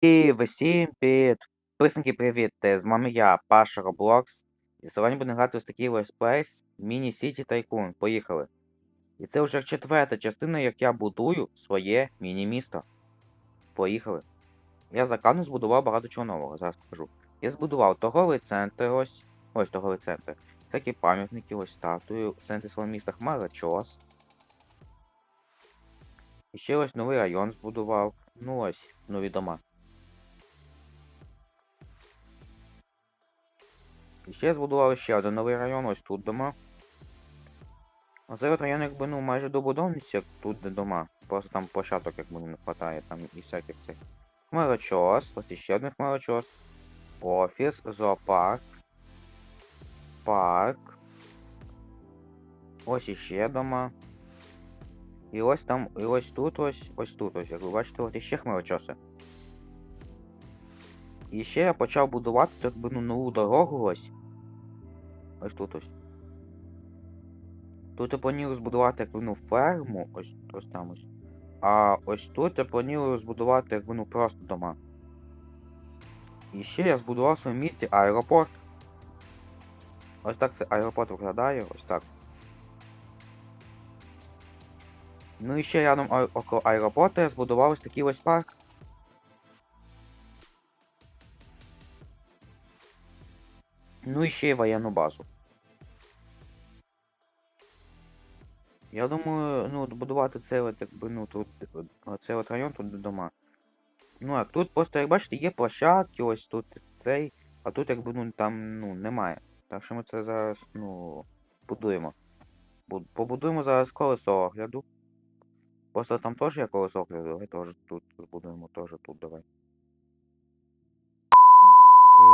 І всім привіт! Писанки привіт! З вами я, Паша Роблокс. І сьогодні будемо грати ось такий ось плейс Міні Сіті Тайкун. Поїхали. І це вже четверта частина, як я будую своє міні-місто. Поїхали. Я за кану збудував багато чого нового, зараз покажу. Я збудував торговий центр ось. Ось торговий центр. Такі пам'ятники, ось статуї. В центрі свого міста Хмарочос. І ще ось новий район збудував. Ну ось, нові дома. І ще збудували ще один новий район, ось тут дома. Оцей от район якби ну майже добудовність, як тут де дома. Просто там площадок якби не вистачає, там і всяких цих. Хмарочос, ось іще один хмарочос. Офіс, зоопарк. Парк. Ось іще дома. І ось там, і ось тут ось, ось тут ось, як ви бачите, от іще хмарочоси. І ще я почав будувати якби ну нову дорогу ось. Ось тут ось. Тут я планую збудувати якби ну ферму, ось ось там ось. А ось тут я планую збудувати якби ну просто дома. І ще я збудував в своєму місті аеропорт. Ось так це аеропорт виглядає, ось так. Ну і ще рядом около аеропорту я збудував ось такий ось парк. Ну і ще й воєнну базу. Я думаю, ну, будувати цей от, якби, ну, тут, е, цей от район, тут дома. Ну, а тут просто, як бачите, є площадки, ось тут цей, а тут якби, ну, там, ну, немає. Так що ми це зараз, ну, будуємо. Бу- Побудуємо зараз колесо огляду. Просто там теж є колесо огляду, давай теж тут збудуємо, теж тут давай.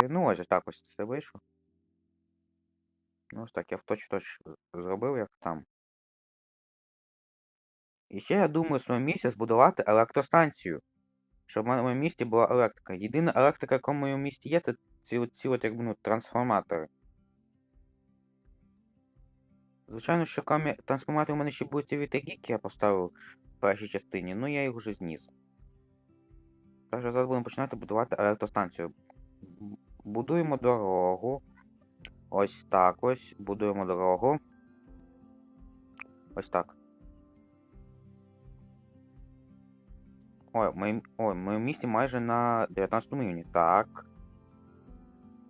Е, Ну, ось так ось це вийшло. Ну, ось так, я в точ-точ зробив, як там. І ще я думаю в своєму місці збудувати електростанцію. Щоб в моєму місті була електрика. Єдина електрика, яка в моєму місті є, це ці, ці от, якби, ну, трансформатори. Звичайно, що камі... трансформатори у мене ще будуть ці вітаки, я поставив в першій частині, ну я їх вже зніс. Що зараз будемо починати будувати електростанцію. Будуємо дорогу. Ось так ось. Будуємо дорогу. Ось так. Ой, моєму, ой, в місті майже на 19 рівні. Так.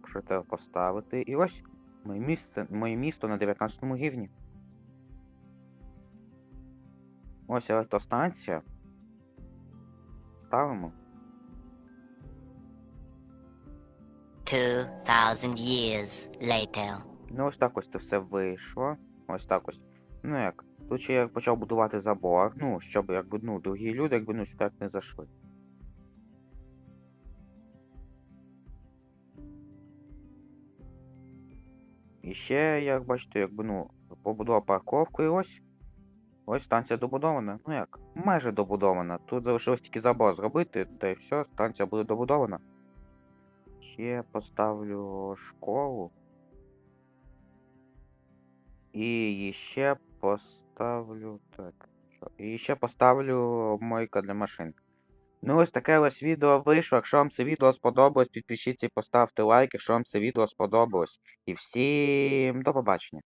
Що треба поставити? І ось моє місце, моє місто на 19 рівні. Ось електростанція. Ставимо. 2,000 years later. Ну ось так ось це все вийшло. Ось так ось. Ну як. Тут ще я почав будувати забор. Ну, щоб якби, ну, другі люди, якби ну сюди не зайшли. І ще, як бачите, якби, ну, побудував парковку і ось. Ось станція добудована. Ну як, майже добудована. Тут залишилось тільки забор зробити, та й все, станція буде добудована. Ще поставлю школу. І ще поставлю. Так. І ще поставлю мойка для машин. Ну ось таке ось відео вийшло. Якщо вам це відео сподобалось, підпишіться і поставте лайк, якщо вам це відео сподобалось. І всім до побачення.